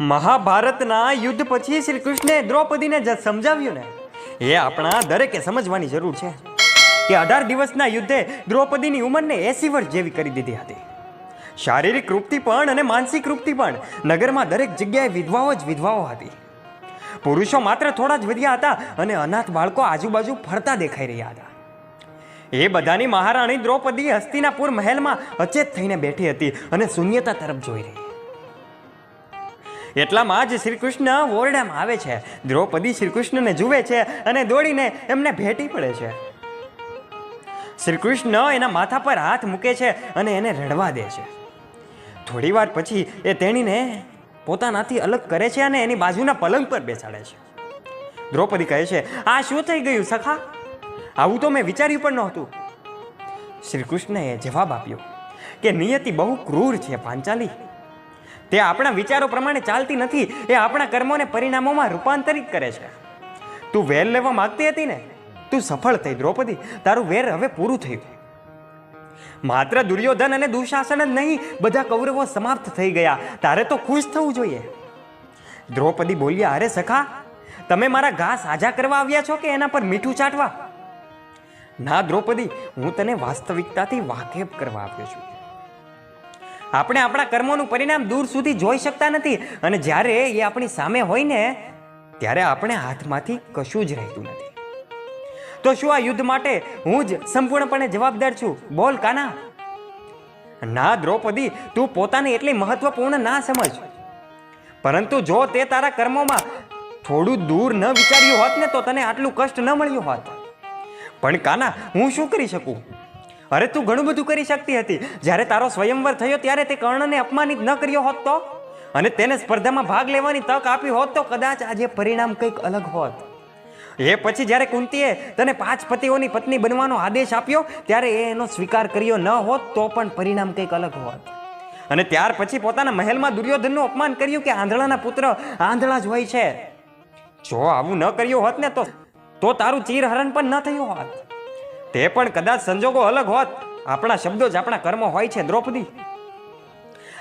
મહાભારતના યુદ્ધ પછી શ્રી કૃષ્ણે દ્રૌપદીને જે સમજાવ્યું ને? એ આપણા દરેકે સમજવાની જરૂર છે કે અઢાર દિવસના યુદ્ધે દ્રૌપદીની ઉંમરને એસી વર્ષ જેવી કરી દીધી હતી. શારીરિક રૂપથી પણ અને માનસિક રૂપથી પણ નગરમાં દરેક જગ્યાએ વિધવાઓ જ વિધવાઓ હતી. પુરુષો માત્ર થોડા જ વધ્યા હતા અને અનાથ બાળકો આજુબાજુ ફરતા દેખાઈ રહ્યા હતા. એ બધાની મહારાણી દ્રૌપદી હસ્તિનાપુર મહેલમાં અચેત થઈને બેઠી હતી અને શૂન્યતા તરફ જોઈ રહી. એટલામાં જ શ્રી કૃષ્ણ ઓરડામાં આવે છે. દ્રૌપદી શ્રી કૃષ્ણને જુએ છે અને દોડીને એમને ભેટી પડે છે. શ્રી કૃષ્ણ એના માથા પર હાથ મૂકે છે અને એને રડવા દે છે. થોડી વાર પછી એ તેણીને પોતાનાથી અલગ કરે છે અને એની બાજુના પલંગ પર બેસાડે છે. દ્રૌપદી કહે છે, આ શું થઈ ગયું સખા? આવું તો મેં વિચાર્યું પણ નહોતું. શ્રી કૃષ્ણએ જવાબ આપ્યો કે, નિયતિ બહુ ક્રૂર છે, પાંચાલી. તે આપણા વિચારો પ્રમાણે ચાલતી નથી, એ આપણા કર્મોને પરિણામોમાં રૂપાંતરિત કરે છે. તું વેર લેવા માંગતી હતી ને? તું સફળ થઈ દ્રૌપદી, તારું વેર હવે પૂરું થયું. માત્ર દુર્યોધન અને દુશાસન જ નહીં, બધા કૌરવો સમાપ્ત થઈ ગયા. તારે તો ખુશ થવું જોઈએ. દ્રૌપદી બોલ્યા, અરે સખા, તમે મારા ઘા સાજા કરવા આવ્યા છો કે એના પર મીઠું ચાટવા? ના દ્રૌપદી, હું તને વાસ્તવિકતાથી વાકેફ કરવા આવ્યો છું. આપણે આપણા કર્મોનું પરિણામ દૂર સુધી જોઈ શકતા નથી. અને જ્યારે એ આપણી સામે હોય ને, ત્યારે આપણે હાથમાંથી કશું જ રહેતું નથી. તો શું આ યુદ્ધ માટે હું જ સંપૂર્ણપણે જવાબદાર છું? બોલ, કાના. ના, દ્રૌપદી, તું પોતાને એટલી મહત્વપૂર્ણ ના સમજ. પરંતુ જો તે તારા કર્મોમાં થોડું દૂર ન વિચાર્યું હોત ને, તો તને આટલું કષ્ટ ન મળ્યું હોત. પણ કાના, હું શું કરી શકું? અરે તું ઘણું બધું કરી શકતી હતી. જ્યારે તારો સ્વયંવર થયો ત્યારે તે કર્ણને અપમાનિત ન કર્યો હોત તો? અને તેને સ્પર્ધામાં ભાગ લેવાની તક આપી હોત તો કદાચ આજે પરિણામ કંઈક અલગ હોત. એ પછી જ્યારે કુંતીએ તને પાંચ પતિઓની પત્ની બનવાનો આદેશ આપ્યો, ત્યારે એ એનો સ્વીકાર કર્યો ન હોત તો પણ પરિણામ કંઈક અલગ હોત. અને ત્યાર પછી પોતાના મહેલમાં દુર્યોધનનું અપમાન કર્યું કે આંધળાના પુત્ર આંધળા જ હોય છે. જો આવું ન કર્યું હોત ને તો તો તારું ચીરહરણ પણ ન થયું હોત. તે પણ કદાચ સંજોગો અલગ હોત. આપણા શબ્દો જ આપણા કર્મો હોય છે, દ્રૌપદી.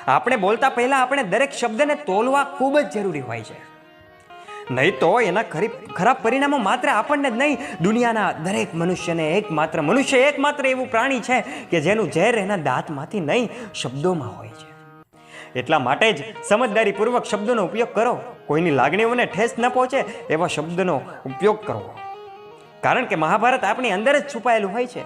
આપણે બોલતા પહેલા આપણે દરેક શબ્દને તોલવા ખૂબ જ જરૂરી હોય છે. નહીં તો એના ખરી ખરાબ પરિણામો માત્ર આપણને જ નહીં, દુનિયાના દરેક મનુષ્યને એકમાત્ર મનુષ્ય એકમાત્ર એવું પ્રાણી છે કે જેનું ઝેર એના દાંતમાંથી નહીં, શબ્દોમાં હોય છે. એટલા માટે જ સમજદારીપૂર્વક શબ્દોનો ઉપયોગ કરો. કોઈની લાગણીઓને ઠેસ ન પહોંચે એવા શબ્દનો ઉપયોગ કરવો. કારણ કે મહાભારત આપણી અંદર જ છુપાયેલું હોય છે.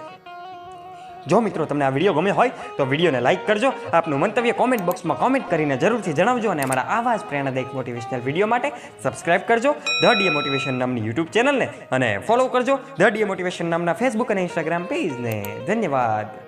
જો મિત્રો તમને આ વીડિયો ગમ્યો હોય, તો વિડીયોને લાઇક કરજો, આપનું મંતવ્ય કોમેન્ટ બોક્સમાં કોમેન્ટ કરીને જરૂરથી જણાવજો અને અમારા આવા જ પ્રેરણાદાયક મોટિવેશનલ વીડિયો માટે સબસ્ક્રાઇબ કરજો, ધ ડીએ મોટિવેશન નામની યુટ્યુબ ચેનલને, અને ફોલો કરજો, ધ ડીએ મોટિવેશન નામના ફેસબુક અને ઇન્સ્ટાગ્રામ પેજને ધન્યવાદ.